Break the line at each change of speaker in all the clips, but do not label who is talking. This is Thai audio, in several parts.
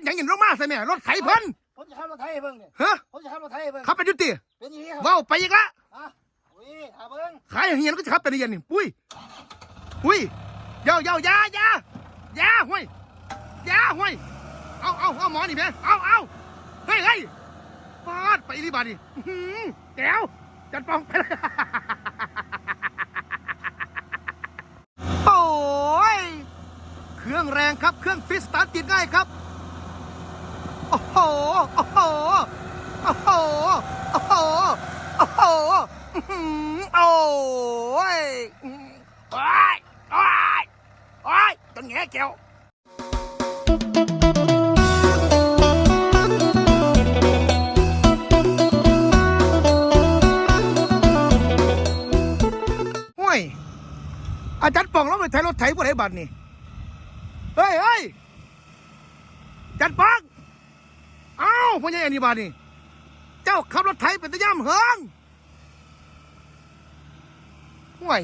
ดหยังยินลงมาใส่แม่รถไถเพิ่น
ผมจะขับรถไถให้เบิ่งเนี่ย
ฮะ
ผมจะขับรถไถให้เบิ่ง
ขับไปยุติ
เป็นอย่างนี้ครับ
เว้าไปอีกละ
อะอุ้ยหาเบิ่ง
ขายอย่างเงี้ยก็จะขับแต่ในเย็นนี่ปุ้ยปุ้ยเย้าเย้าอยาอยาอยาห้วยอยาห้วยเอาเอาเอาหมอนี่แม่เอาเอาเฮ้ยเฮ้ยฟาดไปอีนี่บาดนี่อื้อหือแก้วจัดปองไปเลย โอ้ยเครื่องแรงครับเครื่องฟิตสตาร์ทติดง่ายครับ โอ้โห โอ้โห โอ้โห โอ้โห โอ้โหโอ้ยโอ้ยโอ้ยโอ้ยต้นแง่แก้วโอ้ยอาจารย์ป่องเราไปไถรถไถบนไอ้บัตรนี่ เฮ้ยเฮ้ยจารย์ป่อง พ่อใหญ่อันนี้บาทนี่เจ้าขับรถไถเป็นตะย่ำเหิงห่วย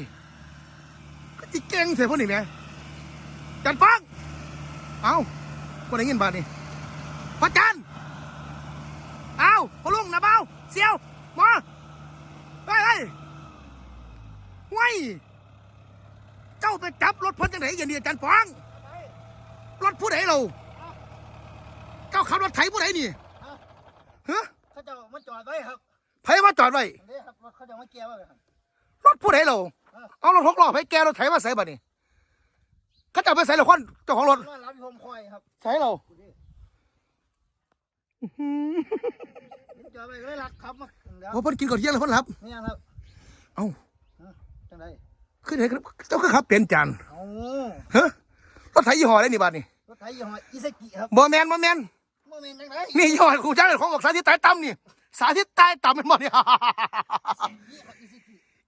ก็จิเก่งเสียพวกนี้แหมจารย์ป่องเอาคนไหนเงินบาทนี่พระจันเอาพ่อลุงนะเบาเสียวมาเฮ้ยเฮ้ยห่วยเจ้าไปจับรถพ้นจังไหนอย่างนี้จารย์ฟองรถผู้ใดเราเจ้าขับรถไถผู้ใดนี่ ฮะ
เขาจะมาจอดไว้ครับ
ไผมาจอดไว้
อันนี้ครับรถเขาจะมาเกี่ยวไว้ครับ
รถผู้ใดเราเอารถหกล้อไปแกรถไถมาใส่บัดนี่เขาจะเอาไปใส่ละคนเจ้าของรถ
นอนรับอยู่ผมคอยครับ
ใส่เรา
จอดไว้ก็ได้รักครับมาเดี๋ยว
โอ้เพิ่นกินก่อนเที่ยงแล้วเพิ่นรับ
นี่ครับ
เอ้า
จังได
ขึ้นไหนเจ้าก็ขับเปลี่ยนจาน
เอา
ฮะรถไถยี่ห้ออะไรนี่บัดนี่
รถไถยี่ห้ออิซากิครับ
บ่แมนบ่แมน
โมเมนต์จังได
นี่ยี่ห้อของจ้างของบอกสาธิตใต้ต่ำนี่ สาธิตใต้ต่ำมันบ่เนี่ย
นี่ครับ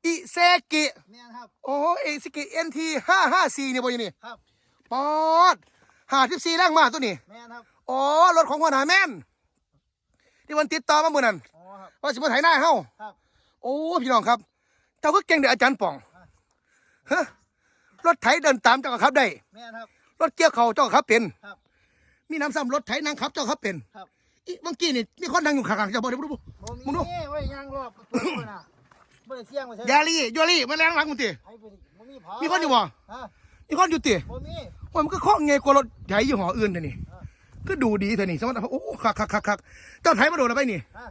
อิซากิ
อิเซกิ
เนี่ยครับ
โอ้เอซิกิเอ็นทีห้าห้าสี่นี่บ่อยู่นี่
ครับ
ปอดหาทิพสี่แรงมากตัวนี้
แม่นครับ
อ๋อ รถของหัวหน้าแม่น ที่วันติดต่อมาเมื่อนั้น
อ๋อครับ
ว่าสิมาไถหน้าเฮา
ครับ
โอ้พี่น้องครับ เจ้าก็เก่งเด็กอาจารย์ป่องฮะรถไถเดินตามเจ้าก็ขับได้
แม่นครับ
รถเกี่ยวเขาเจ้าก็ขับเป็น
ครับ
มีน้ำซ้ำรถไถนั่งขับเจ้าขับเป็น
ครับ
อีเมื่อกี้นี่มีคนนั่งอยู่ข้างๆเจ้าบ่ได้บ่รู้บ่
โม
มึงดู
มีไว้ยางรอบประตูเลยนะไม่ได้เสี่ยงไปใช่
ยาลียาลีมาแรงหลังมึงติ
ให้ไปดิบ่มีเผา
มี
มี
คนอยู่บ่
ฮะ
มีคนอยู่ติ
บ่มี
โอ้ยมันก็คล่องไงกว่ารถไถยี่ห้ออื่นเท่านี่ก็ดูดีเท่านี่สมมติว่าโอ้คักคักคักคักเจ้าไถมาโดนอะไรไปนี่
ฮะ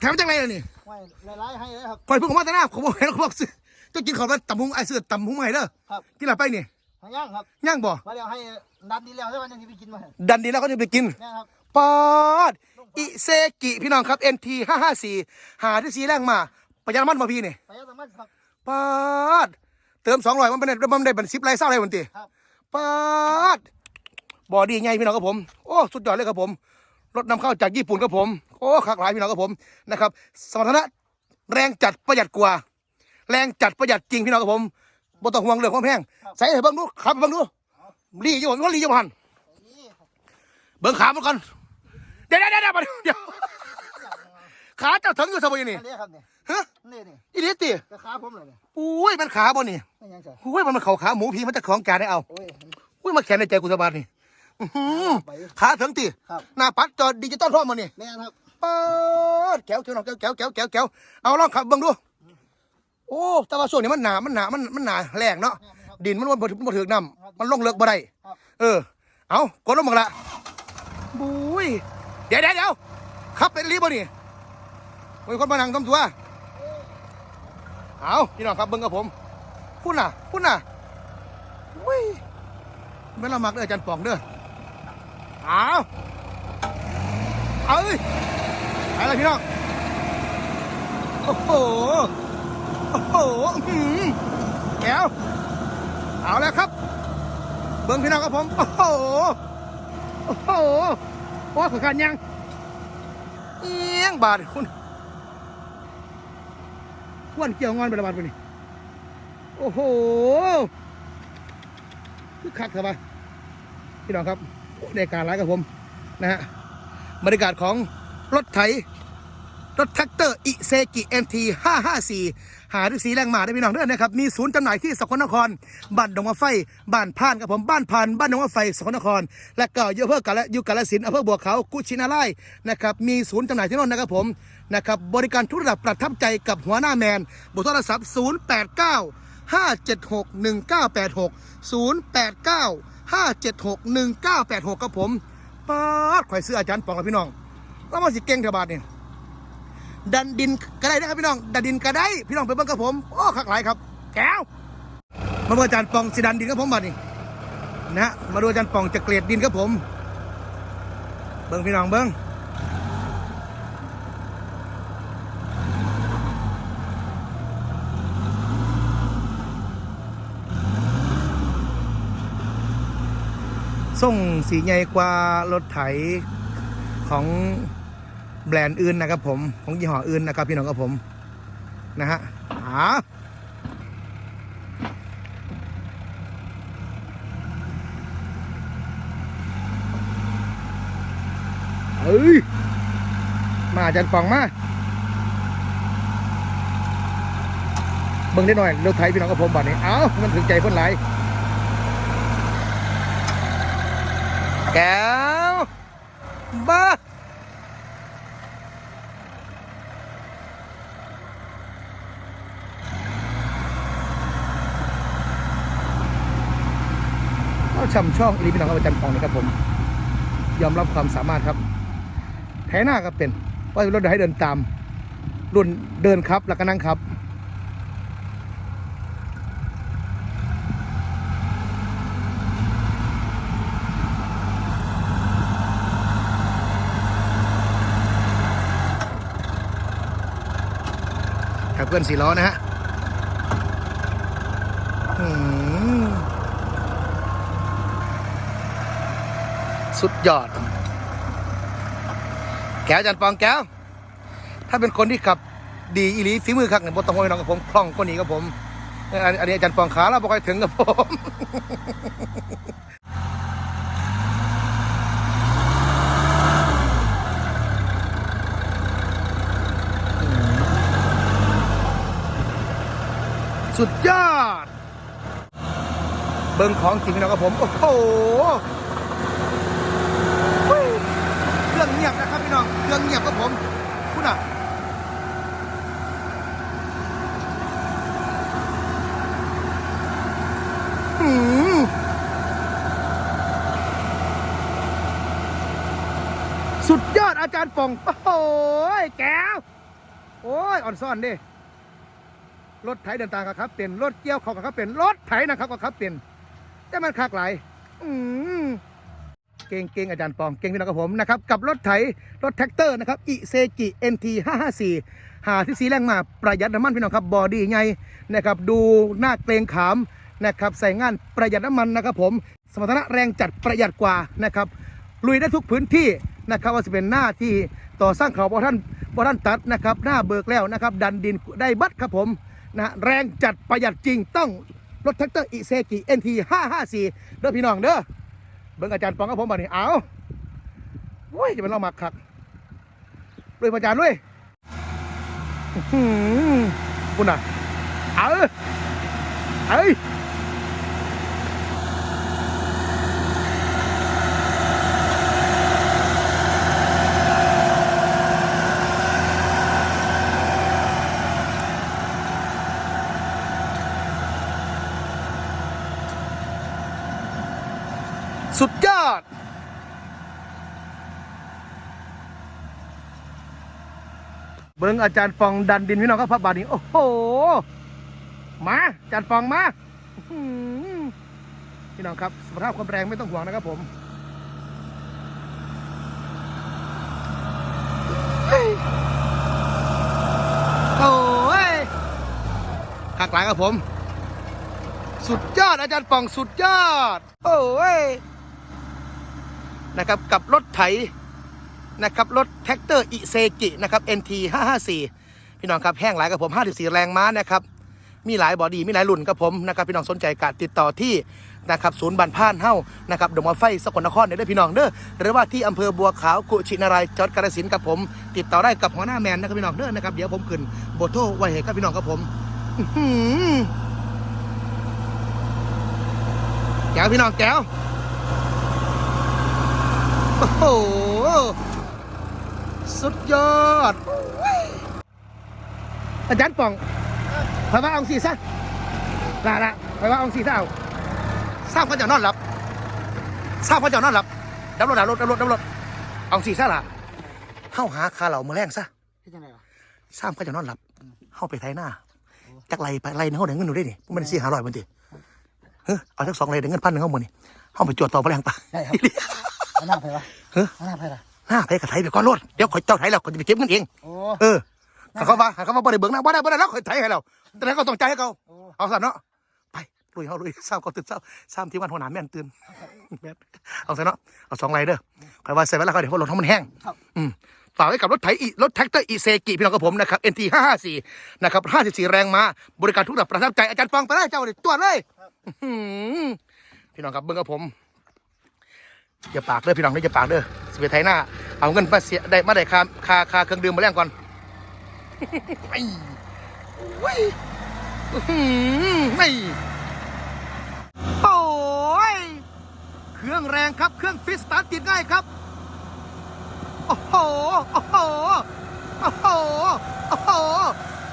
แถมจังไรล่ะนี่
ไว้หลายๆให้เลยครับ
คอยเพิ่งมาแต่หน้าผมบอกเห็นเขาบอกซื้อเจ้ากินข้าวแล้วตำหุงไอ้เสื้อตำหุงใหม่เด้อ
ครับ
กินอะไรไปนี่
หา ย่างครับ
ย่างบ่
มาเดี๋ยวให้ดันดีแล้วใช่ไหมยังสิไปกินมา
ดันดีแล้วก็จะไปกิน
เนี่ยครับ
ปอดอิเซกิพี่น้องครับ NT ห้าห้าสี่หาที่สีแรงมาประหยัดน้ำมันมาพี่นี่
ไปยังสามารถครับ
ปอดเติมสองร้อยมันเป็นมันได้เป็นสิบไรเศร้าไรวันตี
ครับ
ปอดบอดี้ไงพี่น้องครับผม โอ้สุดยอดเลยครับผมรถนำเข้าจากญี่ปุ่นครับผม โอ้ขากหลายพี่น้องครับผมนะครับสมรรถนะแรงจัดประหยัดกว่า แรงจัดประหยัดจริงพี่น้องครับผม บ่ต้องห่วงเรื่องความแพงใส่ให้เบิ่งดูขับให้เบิ่งดูรีอยู่บ่มีคนรีอยู่บ่หัน
นี่ครับ
เบิ่งขามันก่อนเดี๋ยวเดี๋ยวเดี๋ยวเดี๋ยวเดี๋ยวขาเจ้าถึงอยู่ซะบ่อยู่นี่
อันนี้ครับเนี่ย
ฮะ
นี่นี่
อีนี่ติ
กระขาผมเลยเนี่ย
อุ้ยมันขาบ่นี่
ไม่ยังใช่
อุ้ยมันมันเข่าขาหมูพีมันจะของจานได้เอา
โอ้ย
อุ้ยมาแขนในใจกูสบายนี่อื้อหือ
ไป
ขาถึงติ
ครับ
หน้าปัดจอดิจิตอลพร้อมมานี่
แม่นครับ
ปาดแก้วเจ้าน้องแก้วแก้วแก้วแก้วแก้วเอาลองขับเบิ่งดูโอ้แต่ว่าช่วงนี้มันหนามันหนามันมันหนาแรงเนาะ
แม่นครับ
ดินมันบ่ถึงบ่ถึงน้ำมันลงเลิกบ่ได้
ครับ
เออ เอากดลงมาละบุ้ยเดี๋ยวเดี๋ยวเดี๋ยวขับเป็นรีบบ่นี่มีคนมานั่งทำตัวเอาพี่น้องครับเบิ่งกับผมพุ่นน่ะพุ่นน่ะอุ้ยไม่ละมักเด้ออาจารย์ปองเด้อเอาเอาเอ้ยไปเลยพี่น้องโอ้โห โอ้โหแก้วเอาแล้วครับ เบิ้งพี่น้องครับผม โอ้โห โอ้โหโอ้ขอขันยังเอียงบาทคุณควนเกี่ยวงอนไปละบาทไปนี่โอ้โหคือคักเถอะปพี่น้องครับโอ้ได้การร้ายกับผมนะฮะบรรยากาศของรถไถรถแท็กเตอร์อิเซกิ MT 554หา ที่สีแรงมาได้พี่น้องเด้อนะครับ มีศูนย์จำหน่ายที่สกลนคร บ้านดงมะไฟ บ้านพานครับผม บ้านพาน บ้านดงมะไฟ สกลนคร และก็อยู่อำเภอกาฬอยู่กาฬสินอำเภอบัวขาวกุชินาไลนะครับ มีศูนย์จำหน่ายที่นั่นนะครับผม นะครับ บริการทุกระดับประทับใจกับหัวหน้าแมนเบอร์โทรศัพท์ 089 576 1986 089 576 1986ครับผมป๊าดข่อยซื้ออาจารย์ปองแล้วพี่น้อง แล้วมาสิเก่งเทบาทนี่ย ดันดินก็ได้นะครับพี่น้อง ดันดินก็ได้ พี่น้องไปเบิ่งกับผม โอ้คักหลายครับแก้วมาดูอาจารย์ปองสิดันดินกับผมบัดนี้นะฮะมาดูอาจารย์ปองจะเกลียดดินกับผม เบิ่งพี่น้องเบิ่งส่งสีใหญ่กว่ารถไถของ แบรนด์อื่นนะครับ ผมของยี่ห้ออื่นนะครับพี่น้องกับผมนะฮะหาเอ้ย มาจารย์ปองมาเบิ่งได้หน่อยรถไถพี่น้องกับผมบัดนี้ เอ้า มันถึงใจเพ่นไหลแก้วบ้า ช่ำช่องอีลีพี่น้องครับอาจารย์ปองนะครับผมยอมรับความสามารถครับแท้หน้าก็เป็นว่ารถเดินให้เดินตาม รุ่นเดินครับแล้วก็นั่งครับกับเพื่อนสี่ล้อนะฮะอืม สุดยอด แก้วอาจันปองแก้ว ถ้าเป็นคนที่ขับดีอีหลีฝีมือคักเนี่ยบนต้องห้อยน้องกับผมคล่องก็หนีกับผม อันนี้อาจารย์ปองขาเราบอกให้ถึงกับผมสุดยอด เบิ้งของจริงพี่น้องกับผม โอ้โห เครื่องเงียบนะครับพี่น้อง เครื่องเงียบกับผมคุณอะสุดยอดอาจารย์ป่อง โอ้โหแก้ว โอ้ย อ่อนซ่อนดิรถไถเดินตามกับครับเป็นรถเกี่ยวขากับครับเป็นรถไถนะครับกับครับเป็นแต่มันคักหลายอืม ก่งเก่งอาจารย์ปองเก่งพี่น้องกับผมนะครับกับรถไถรถแท็กเตอร์นะครับอิเซกิ NT 554หาที่สีแรงมาประหยัดน้ำมันพี่น้องครับบอดี้ไงนะครับดูหน้าเกรงขามนะครับใส่งานประหยัดน้ำมันนะครับผมสมรรถนะแรงจัดประหยัดกว่านะครับลุยได้ทุกพื้นที่นะครับว่าจะเป็นหน้าที่ต่อสร้างเขาพอท่านพอท่านตัดนะครับหน้าเบิกแล้วนะครับดันดินได้บัดครับผมนะแรงจัดประหยัดจริงต้องรถแท็กเตอร์อิเซกิ NT 554เด้อพี่น้องเด้อ เบิ้งอาจารย์ปองกับผมบ่นี่เอาโอ้ยจะเป็นเรามักคักด้วยอาจารย์ด้วยหือคุณน่ะ เอาเอ้ย สุดยอด เบิ้งอาจารย์ปองดันดินพี่น้องครับพระบาทนี้โอ้โห มาอาจารย์ปองมาพี่น้องครับสภาพความแรงไม่ต้องห่วงนะครับผมเฮ้ยโอ้ยขักหลายครับผม สุดยอดอาจารย์ปองสุดยอด โอ้ย นะครับกับรถไถนะครับรถแท็กเตอร์อิเซกินะครับ NT 554 พี่น้องครับแห้งหลายกับผม 54 แรงม้านะครับมีหลายบอดี้มีหลายรุ่นกับผมนะครับพี่น้องสนใจกะติดต่อที่นะครับศูนย์บันพานเฮ้านะครับดงมาไฟสกลนครเด้อพี่น้องเด้อหรือว่าที่อำเภอบัวขาวกุชินารายจังหวัดกาฬสินธุ์กับผม ติดต่อได้กับหัวหน้าแมนนะครับพี่น้องเด้อนะครับเดี๋ยวผมขึ้นโบโทไว้ให้กับพี่น้องกับผมแก้วพี่น้องแก้ว อ้โห สุดยอด อาจารย์ป่องไปว่าเอาสีซะละละไปว่าเอาสีซะเอาทราบเขาจะนอนหลับทราบเขาจะนอนหลับดับรถดับรถดับรถดับรถเอาสีซะละเข้าหาคาเหล่ามาแรงซะ
พี่จังไงวะ
ทราบเขาจะนอนหลับเข้าไปไทยหน้าจักไรไปไรในเขาได้เงินหนูได้นี่มันสี่หาร้อยมันดิเฮ้ยเอาสักสองไรได้เงินพันหนึ่งเข้าหมดนี่เข้าไปจวดต่อมาแรงปะ
ได้ครับเอา หน้าไปวะ
เฮ้ย
เอาหน้าไปละ
หน้าไปกับไทยไปก่อนรถเดี๋ยวข่อยเจ้าไทยแล้วข่อยจะไปเก็บเงินเอง
โอ้
เออถ้าเขาว่าถ้าเขาว่าบ่ได้เบิ่งหน้าบ่ได้บ่ได้แล้วข่อยไทยให้เราแต่นั้นก็ต้องใจายให้เขา
โอ้
เอาซะเนาะไปลุยเฮาลุยเศร้าก็ตื่นเศร้าซ้ำที่วันหัวหน้าแม่นตื่นแม่นเอาซะเนาะเอาสองไรเด้อข่อยว่าใส่ไว้แล้วก็เดี๋ยวพอรถท้องมันแห้ง
ครับ
อืมฝากไว้กับรถไถอีรถแท็กเตอร์อีเซกิพี่น้องกับผมนะครับ NT 554นะครับ54 แรงมาบริการทุกระดับประทับใจอาจารย์ปองไปได้เจ้าเลยตรวจเลยอื้อหือพี่น้องครับเบิ่งกับผม อย่าปากเด้อพี่น้องเด้ออย่าปากเด้อสิไปไทยหน้า เอาเงินมาเสียได้มาได้ค่าค่าค่าเครื่องดื่มมาแรงก่อนไอ้เว้ยอื้อหือไม่โอ้ยเครื่องแรงครับ เครื่องฟิตสตาร์ทติดง่ายครับ โอ้โห โอ้โห โอ้โห โอ้โห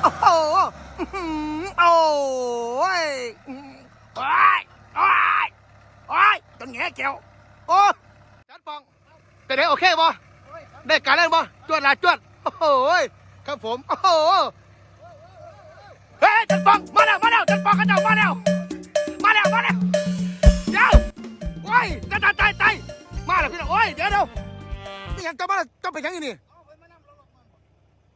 โอ้โหอื้อหือโอ้ยอื้อโอ้ยโอ้ยโอ้ยจนแง่แก้วโอ้จันปอง เป็นไงโอเคบ่ได้การเล่นบ่จวดละจวดโอ้โหยครับผมโอ้โหเฮ้ยจันปองมาแล้วมาแล้วจันปองกันเจ้ามาแล้วมาแล้วมาแล้วเดี๋ยวโอ้ยตายตายตายตายมาแล้วพี่น้องโอ้ยเดี๋ยวเดี๋ยวนี่ยังเจ้าบ้าเจ้าไปยังอยู่นี่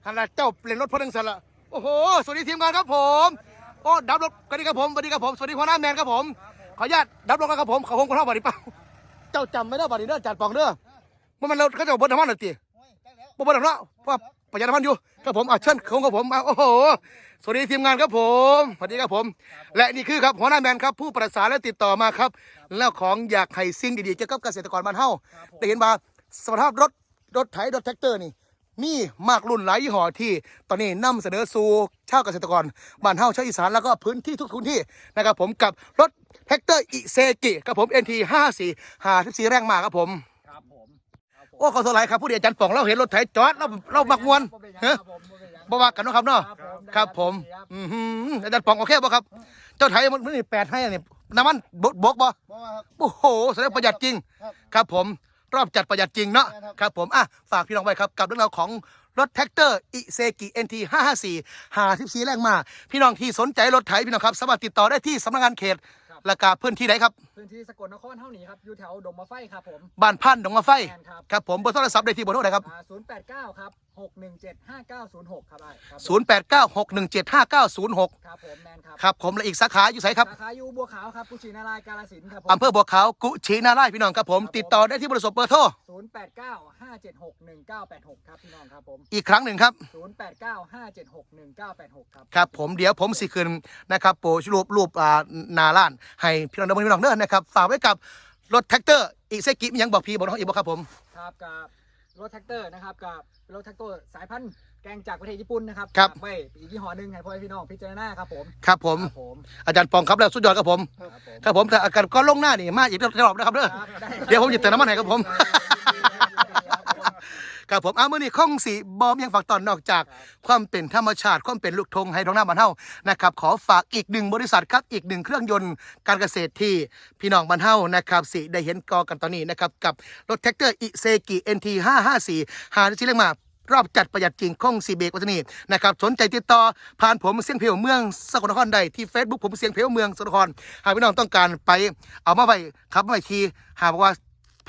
ฮันละเจ้าเปลี่ยนรถพอดังสันละโอ้โหสวัสดีทีมงานครับผมโอ้ดับรถกันดีครับผมสวัสดีครับผมสวัสดีหัวหน้าแมนครับผมขออนุญาตดับรถกันครับผมขาคงกระเท่าบัตรเปล่าเจ้าจำไม่ได้บัตรเด้อจัดปองเด้อ มันมันเราเขาจะบนน้ำมันหรือตี
โอ้ยได้แล้ว
บนบนน้ำมันเพราะว่าประหยัดน้ำมันอยู่ครับผมอะเชิญเขาครับผมอะโอ้โหสวัสดีทีมงานครับผมสวัสดีครับผม และนี่คือครับหัวหน้าแมนครับผู้ประสานและติดต่อมาครับ แล้วของอยากให้สิ่งดีๆเกี่ยวกับเกษตรกรบ้านเฮาได้เห็นว่าสภาพรถรถไถรถแท็กเตอร์นี่มีมากรุ่นหลายยี่ห้อที่ตอนนี้นำเสนอสู่ชาวเกษตรกรบ้านเฮาชาวอีสานแล้วก็พื้นที่ทุกพื้นที่นะครับผมกับรถแท็กเตอร์อิเซกิกับผม NT 54 54แรงมากครับผม
ครับผมครับผม
โอ้ขอโทษหลายครับผู้เดียวอาจันป่องเราเห็นรถไถจอดเราเรามักมวน
บ่เป็นหยัง
เฮ้ย
ครับผมบ่เป็นหยัง
บ่ว่ากันเนาะครับเนาะ
ครับผมได้
ครับผม
ครับ
อือหืออาจารย์ป่องโอเคบ่ครับ เจ้าไถมันมันนี่แปดให้อันนี่น้ำมันบกบกบ่
บ่ว่าครับ
โอ้โหแสดงประหยัดจริง
ครับ
ครับผมรอบจัดประหยัดจริงเนาะ
ใช่ครับ
ครับผมอะฝากพี่น้องไว้ครับกับเรื่องราวของรถแท็กเตอร์อิเซกิเอ็นทีห้าห้าสี่ห้าสิบสี่แรงมา พี่น้องที่สนใจรถไถพี่น้องครับสามารถติดต่อได้ที่สำนักงานเขต และกาพื้นที่ไหนครับ
พื้นที่สกลนครเท่านี้ครับ อยู่แถวดงมะไฟครับผม
บ้านพันดงมาไฟ
แมนครับ
ครับผมเบอร์โทรศัพท์ได้ที่เบอร์โทรไหนครับ
อ่าศูนย์แปดเก้าครับ หกหนึ่งเจ็ดห้าเก้าศูนย์หกครับได้ครับผม
ศูนย์แปดเก้าหกหนึ่งเจ็ดห้าเก้าศูนย์หก
ครับผมแมนครับ
ครับผมและอีกสาขาอยู่ไสครับ
สาขาอยู่บัวขาวครับกุชินารายกาลสินธุ์ครับผม
อำเภอบัวขาวกุชินาไร่พี่น้องครับผม ติดต่อได้ที่บริษัทเบอร์โทร
ศูนย์แปดเก้าห้าเจ็ดหกหนึ่งเก้าแปดหกครับพี่น้องครับผม
อีกครั้งหนึ่งครับ
ศูนย์แปดเก้าห้าเจ็ดหกหนึ่งเก้าแปดหกครับ
ครับผมเดี๋ยวผมสิคืนนะครับโปรรูปรูปอ่าหนาล้าน ให้พี่น้องเดินพี่น้องเดินนะครับ ฝากไว้กับรถแท็กเตอร์อีเซกิมีหยังบอกพี่บอกน้องอีกบอกครับผม
ครับกับ รถแท็กเตอร์นะครับกับรถแท็กเตอร์สายพันธุ์แกงจากประเทศญี่ปุ่นนะครับ
ครับ
ฝากไว้อีกยี่ห้อหนึ่งให้พ่อแม่พี่น้องพิจารณาครับผม
ครับผม
ครับผม
อาจารย์ปองครับแล้วสุดยอดครับผม
ครับผม
ครับผมแต่อาการก็ลงหน้านี่มาอีกรอบนะครับเด้อ
ครับได้
เดี๋ยวผมจะเติมน้ำมันให้ครับผม
ครับผม
ครับผมเอามื่อนี้ข้องสีบอมยังฝากตอนนอกจาก ความเป็นธรรมชาติ ความเป็นลูกทงให้ท้องหน้าบ้านเฮานะครับขอฝากอีกหนึ่งบริษัทครับอีกหนึ่งเครื่องยนต์การเกษตรที่พี่น้องบ้านเฮานะครับสิได้เห็นกอกันตอนนี้นะครับกับรถแท็กเตอร์อิเซกิ NT 554หาที่เรียกมารอบจัดประหยัดจริงข้องสีเบรกวัฒนีนะครับสนใจติดต่อผ่านผมเสียงเพลวเมืองสกลนครได้ที่ Facebook ผมเสียงเพลวเมืองสกลนครหากพี่น้องต้องการไปเอามาไว้ครับมาไว้ทีหากว่า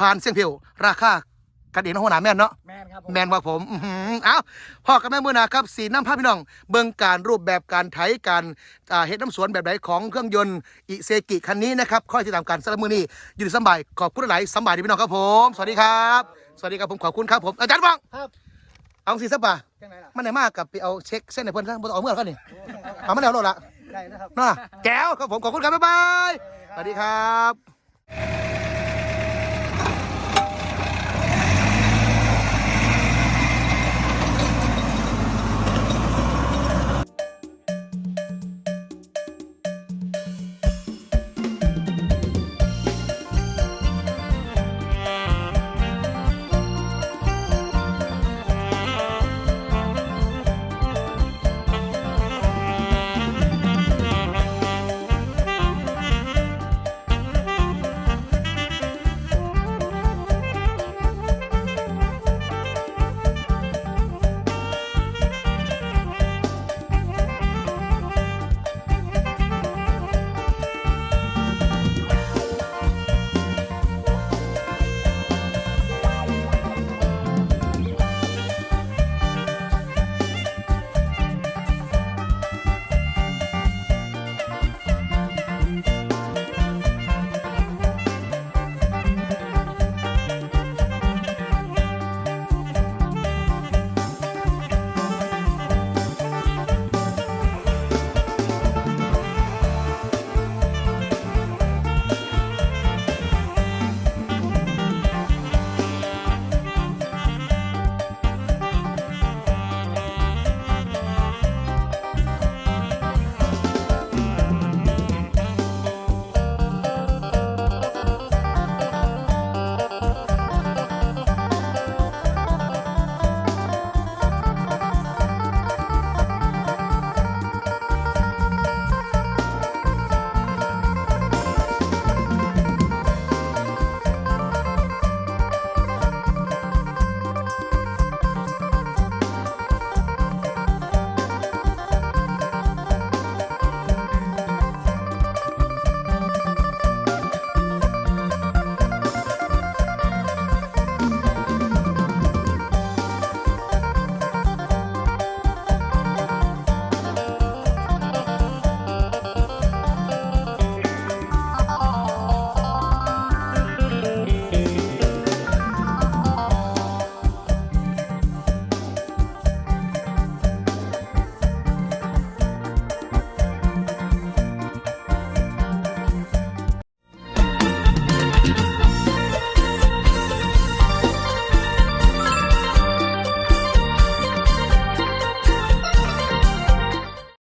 ผ่านเสียงเพลวราคา กันเองนะหัวหน้าแม่นเนาะ
แมนครับผม
แมนว่าผมอื้อหือเอ้าพ่อกับแม่มือหนาครับสีน้ำผ้าพี่น้อง เบิ่งการรูปแบบการไถการอ่าเฮ็ดน้ำสวนแบบไหนของเครื่องยนต์อิเซกิคันนี้นะครับค่อยติดตามกันสำหรับมือนี้อยู่ดีสำบายขอบคุณหลายๆสำบายดีพี่น้องครับผม สวัสดีครับ สวัสดีครับผมขอบคุณครับผมอาจารย์บัง
ครับ
เอาสีสับป่ะ
จังไหนล่ะ
มันไหนมากกับไปเอาเช็คเส้นไหนเพิ่นซะบ่ต้องเอาเมื่อเขานี่เอามันแล้วโลดละ
ได้นะครับ
น่ะแก้วครับผมขอบคุณครับบ๊ายบายสวัสดีครับ